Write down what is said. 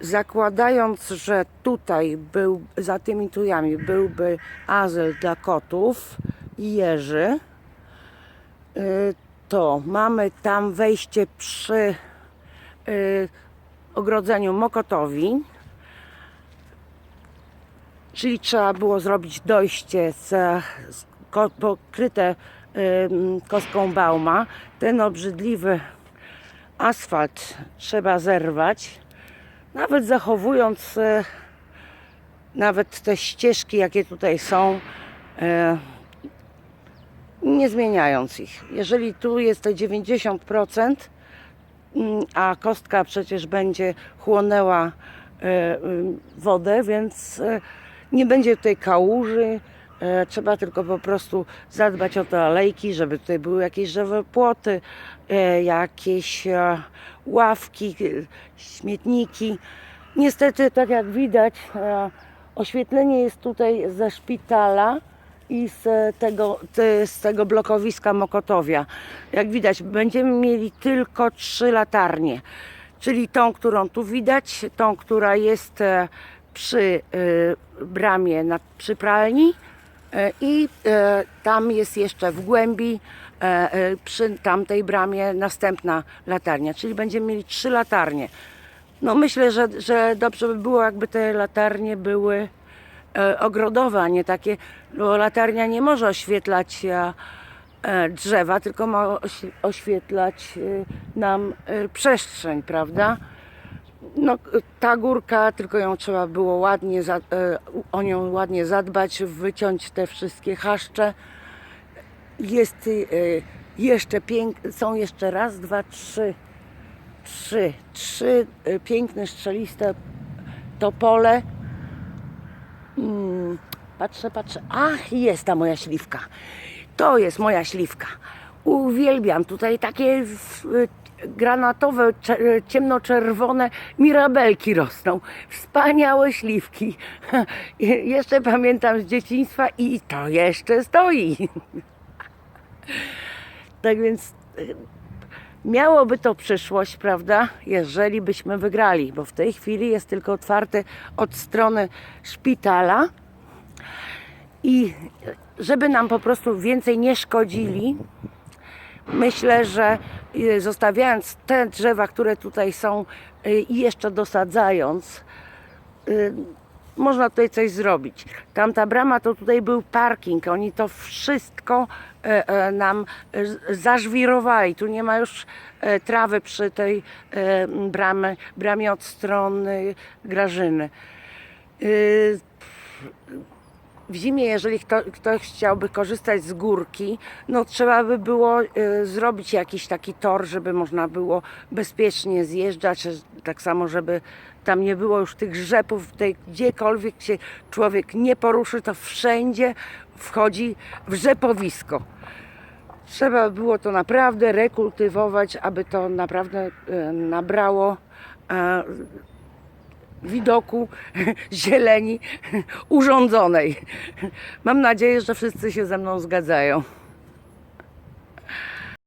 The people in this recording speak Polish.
zakładając, że tutaj był, za tymi tujami byłby azyl dla kotów i jeży, y, to mamy tam wejście przy y, ogrodzeniu Mokotowi, czyli trzeba było zrobić dojście z, pokryte kostką bauma. Ten obrzydliwy asfalt trzeba zerwać, nawet zachowując e, nawet te ścieżki, jakie tutaj są, e, nie zmieniając ich. Jeżeli tu jest to 90%, mm, a kostka przecież będzie chłonęła e, ym, wodę, więc nie będzie tutaj kałuży. E, Trzeba tylko po prostu zadbać o te alejki, żeby tutaj były jakieś żywe płoty, e, jakieś e, ławki, śmietniki. Niestety, tak jak widać, oświetlenie jest tutaj ze szpitala i z tego, te- z tego blokowiska Mokotowia. Jak widać, będziemy mieli tylko trzy latarnie, czyli tą, którą tu widać, tą, która jest przy bramie przy pralni i e, tam jest jeszcze w głębi e, e, przy tamtej bramie następna latarnia, czyli będziemy mieli trzy latarnie. No myślę, że, że dobrze by było, jakby te latarnie były e, ogrodowe, a nie takie, bo latarnia nie może oświetlać e, e, drzewa, tylko ma oś- oświetlać e, nam e, przestrzeń, prawda? No, ta górka, tylko ją trzeba było ładnie, za, e, o nią ładnie zadbać, wyciąć te wszystkie chaszcze. Jest e, jeszcze pięk, są jeszcze raz, dwa, trzy, trzy, trzy e, piękne, strzeliste topole. Mm, patrzę, patrzę. Ach, jest ta moja śliwka. To jest moja śliwka. Uwielbiam tutaj takie granatowe, cze- ciemnoczerwone mirabelki rosną. Wspaniałe śliwki. Jeszcze pamiętam z dzieciństwa i to jeszcze stoi. Tak więc y, miałoby to przyszłość, prawda, jeżeli byśmy wygrali, bo w tej chwili jest tylko otwarte od strony szpitala i żeby nam po prostu więcej nie szkodzili, myślę, że y, zostawiając te drzewa, które tutaj są y, i jeszcze dosadzając, y, można tutaj coś zrobić. Tamta brama to tutaj był parking. Oni to wszystko e, e, nam zażwirowali. Tu nie ma już e, trawy przy tej bramie, bramie od strony Grażyny. Y, w zimie, jeżeli kto, ktoś chciałby korzystać z górki, no trzeba by było y, zrobić jakiś taki tor, żeby można było bezpiecznie zjeżdżać, że- tak samo, żeby tam nie było już tych rzepów, tutaj gdziekolwiek się człowiek nie poruszy, to wszędzie wchodzi w rzepowisko. Trzeba było to naprawdę rekultywować, aby to naprawdę y, nabrało e, widoku, zieleni, urządzonej. Mam nadzieję, że wszyscy się ze mną zgadzają.